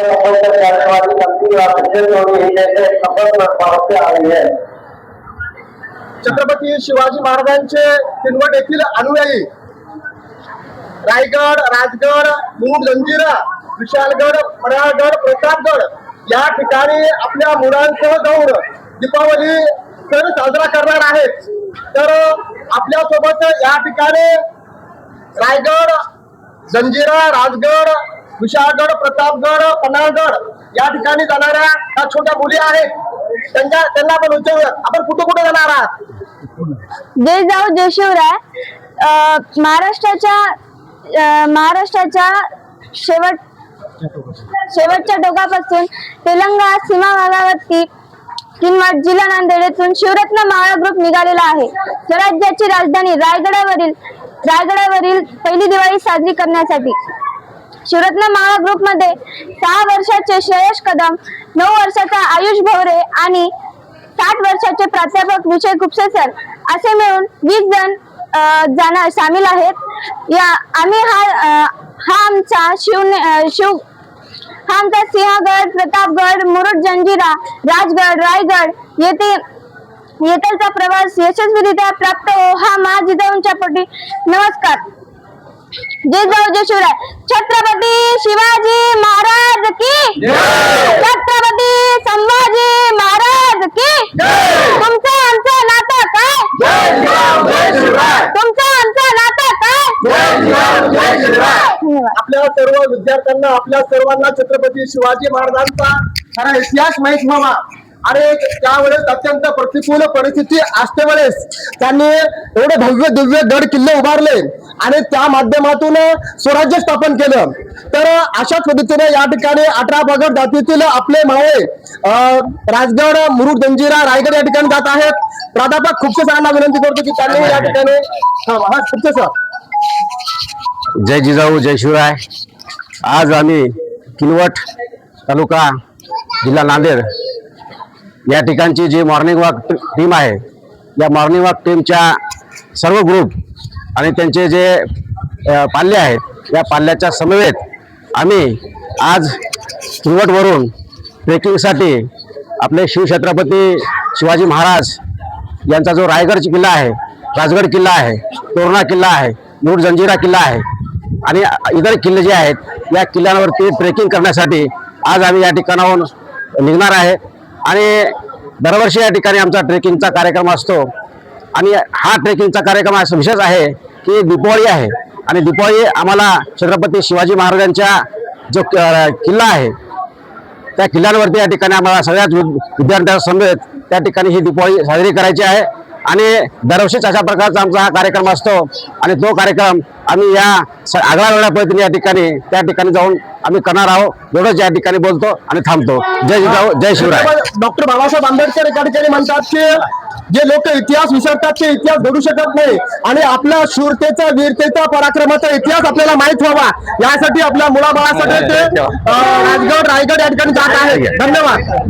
मुंबईकर जानेवारी नक्की अध्यक्ष होगी जैसे शपथ पावते आ रही है छत्रपती शिवाजी महाराजांचे किनवट येथील अनुयायी. रायगड राजगड मूड जंजिरा विशालगड पडाळगड प्रतापगड या ठिकाणी आपल्या मुलांसह जाऊन दीपावली सण साजरा करणार आहेत. तर आपल्यासोबत या ठिकाणी रायगड जंजिरा राजगड विशाळगड प्रतापगड पन्हाळगड या ठिकाणी जाणाऱ्या या छोट्या मुली आहेत. त्यांच्या त्यांना आपण विचारूया. आपण कुठे कुठे जाणार आहात? जय जाऊ जय शिवराय महाराष्ट्राच्या महाराष्ट्राच्या शेवट शेवटच्या टोकापासून तेलंगा सीमा भागावरती किंवा जिल्हा नांदेड येथून शिवरत्न मावळा ग्रुप निघालेला आहे. स्वराज्याची राजधानी रायगडावरील रायगडावरील पहिली दिवाळी साजरी करण्यासाठी. सुरत्न मावळा ग्रुपमध्ये सहा वर्षाचे श्रेयश कदम नऊ वर्षाचा आयुष भवरे आणि साठ वर्षाचे प्राध्यापक विजय गुप्से सर असे मिळून वीस जण अ, जाणार सामील आहेत. या आम्ही हा हा आमचा शिव शिव हा आमचा सिंहगड प्रतापगड मुरुड जंजिरा राजगड रायगड येथे येथलचा प्रवास यशस्वीरित्या प्राप्त हो हा महाजिजाऊंच्या पोटी. नमस्कार. जय जाऊ जय शिवराय. छत्रपती शिवाजी महाराज की? छत्रपती संभाजी महाराज की? तुमचं आमचं नातं काय? तुमचं आमचं नातं काय? आपल्या सर्व विद्यार्थ्यांना आपल्या सर्वांना छत्रपती शिवाजी महाराजांचा खरा इतिहास माहीत व्हावा. आणि त्यावेळेस अत्यंत प्रतिकूल परिस्थिती असतेवेळेस त्यांनी एवढे भव्य दिव्य गड किल्ले उभारले आणि त्या माध्यमातून स्वराज्य स्थापन केलं. तर अशाच पद्धतीने या ठिकाणी अठरा पगड जातीतील आपले मावळे अं, राजगड मुरुड जंजिरा रायगड या ठिकाणी जात आहेत. प्राध्यापक खूपशे सरांना विनंती करतो की त्यांनी या ठिकाणी हा हा, सर. जय जिजाऊ जय शिवराय. आज आम्ही किनवट तालुका जिल्हा नांदेड या ठिकाणची जी मॉर्निंग वॉक टीम आहे या मॉर्निंग वॉक टीमच्या सर्व ग्रुप आणि त्यांचे जे पाल्य आहेत या पाल्याच्या समवेत आम्ही आज किनवटवरून ट्रेकिंगसाठी आपले शिवछत्रपती शिवाजी महाराज यांचा जो रायगड किल्ला आहे राजगड किल्ला आहे तोरणा किल्ला आहे मुरुड जंजिरा किल्ला आहे आणि इतर किल्ले जे आहेत या किल्ल्यांवरती ट्रेकिंग करण्यासाठी आज आम्ही या ठिकाणाहून निघणार आहे. आणि दरवर्षी या ठिकाणी आमचा ट्रेकिंगचा कार्यक्रम असतो. आणि हा ट्रेकिंगचा कार्यक्रम असा विशेष आहे की दीपावली आहे. आणि दीपावली आम्हाला छत्रपती शिवाजी महाराजांच्या जो किल्ला आहे त्या किल्ल्यांवरती या ठिकाणी आम्हाला सगळ्याच विद- विद्यार्थ्यांसमवेत त्या ठिकाणी ही दीपावली साजरी करायची आहे. आणि दरवर्षीच अशा प्रकारचा आमचा हा कार्यक्रम असतो. आणि तो कार्यक्रम आम्ही या आगळ्या वेगळ्या पद्धतीने या ठिकाणी त्या ठिकाणी जाऊन आम्ही करणार आहोत. एवढंच या ठिकाणी बोलतो आणि थांबतो. जय जिजाऊ जय शिवराय. डॉक्टर बाबासाहेब आंबेडकर एका ठिकाणी म्हणतात की जे लोक इतिहास विसरतात ते इतिहास घडू शकत नाही. आणि आपल्या शूरतेचा वीरतेचा पराक्रमाचा इतिहास आपल्याला माहीत व्हावा. यासाठी आपल्या मुलाबाळासाठी ते अं, राजगड रायगड या ठिकाणी जात आहे धन्यवाद.